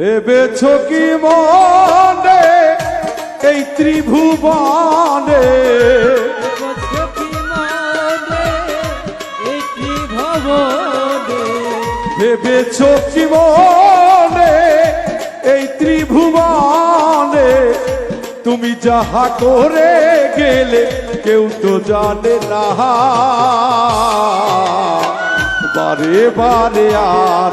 ভেবেছ কি মনে এই ত্রিভুবনে। ভেবেছ কি মনে এই ত্রিভুবনে। তুমি যাহা করে গেলে কেউ তো জানে না। বারে বারে আর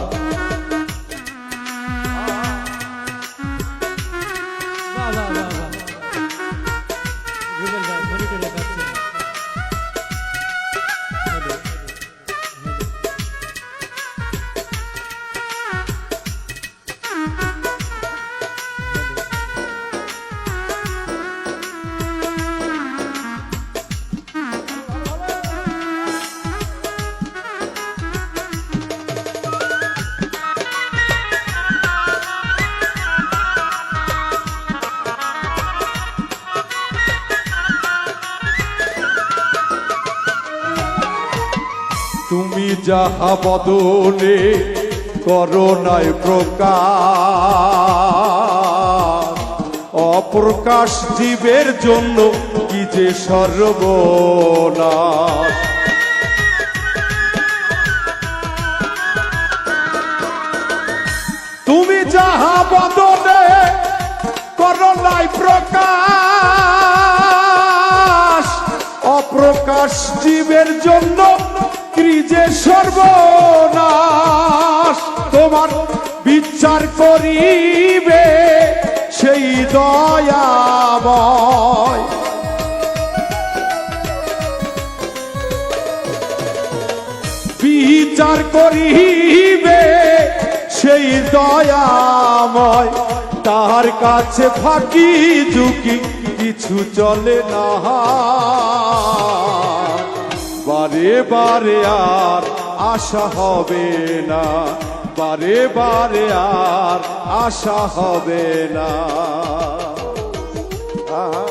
তুমি যাহা বদলে করোনায় প্রকাশ। অপ্রকাশ জীবের জন্য কি যে সর্বনাশ। তুমি যাহা বদলে করোনায় প্রকাশ। অপ্রকাশ জীবের জন্য বিচার করিবে, সেই দয়াময় তার কাছে ফাঁকি ঝুঁকি কিছু চলে না। বারে বারে আর আশা হবে না, বারে বারে আর আশা হবে না। আহ।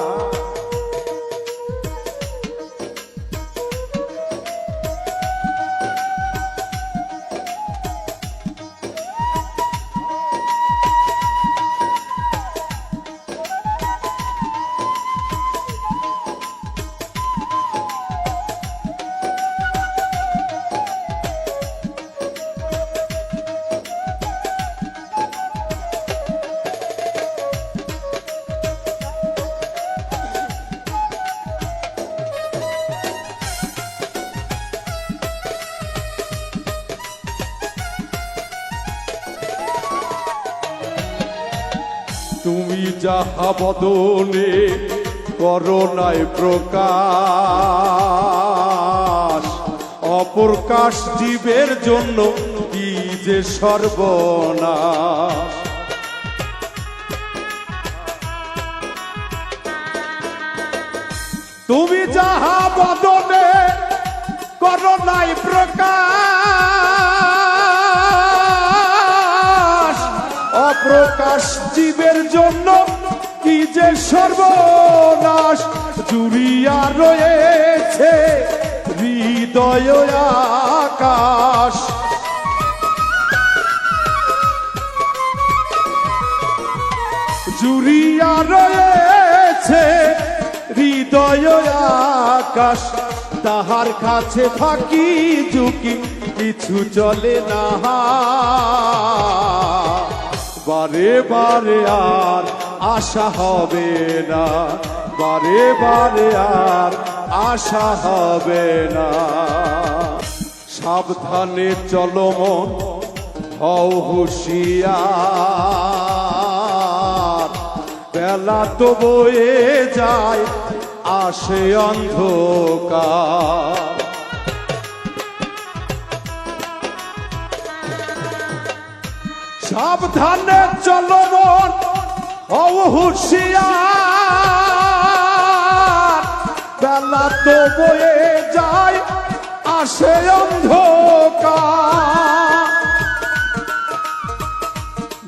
তুমি যাহা বদনে করোনায় প্রকাশ, অপ্রকাশ জীবের জন্য কি যে সর্বনাশ? তুমি যাহা বদনে করোনায় প্রকাশ, অপ্রকাশ জীবের জন্য কি যে সর্বনাশ জুড়িয়া রয়েছে, হৃদয় আকাশ। জুড়িয়া রয়েছে, হৃদয় আকাশ। তাহার কাছে ফাঁকি ঝুঁকি, কিছু চলে না। বারে বারে আর আশা হবে না। বারে বারে আর আশা হবে না। সাবধানে চলমন হও হুশিয়ার। বেলা তো বয়ে যায়, আসে অন্ধকার। সাবধানে চলন হুশিয়ার বেলা তো বয়ে যায়, আসে অন্ধকার।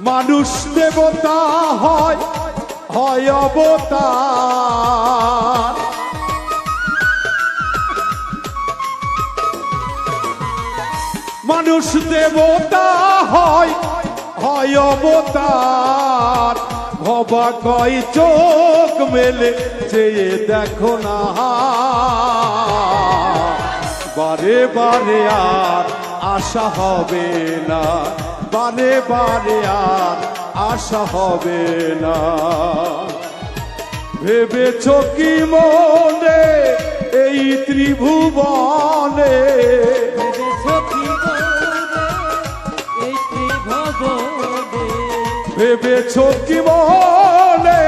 মানুষ দেবতা হয় হয় অবতার। মানুষ দেবতা হয় অবতার। ভবা কয় চোখ মেলে চেয়ে দেখো না। বারে বারে আর আশা হবে না। বারে বারে আর আশা হবে না। ভেবেছ কি মনে এই ত্রিভুবনে? ভেবেছ কি মনে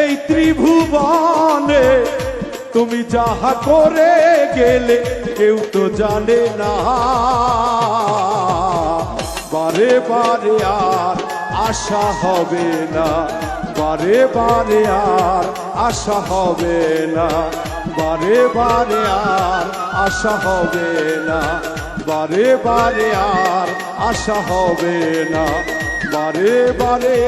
এই ত্রিভুবনে? তুমি যাহা করে গেলে কেউ তো জানে না। বারে বারে আর আশা হবে না। বারে বারে আর আশা হবে না। বারে বারে আর আশা হবে না। বারে বারে আর আশা হবে না। বারে বারে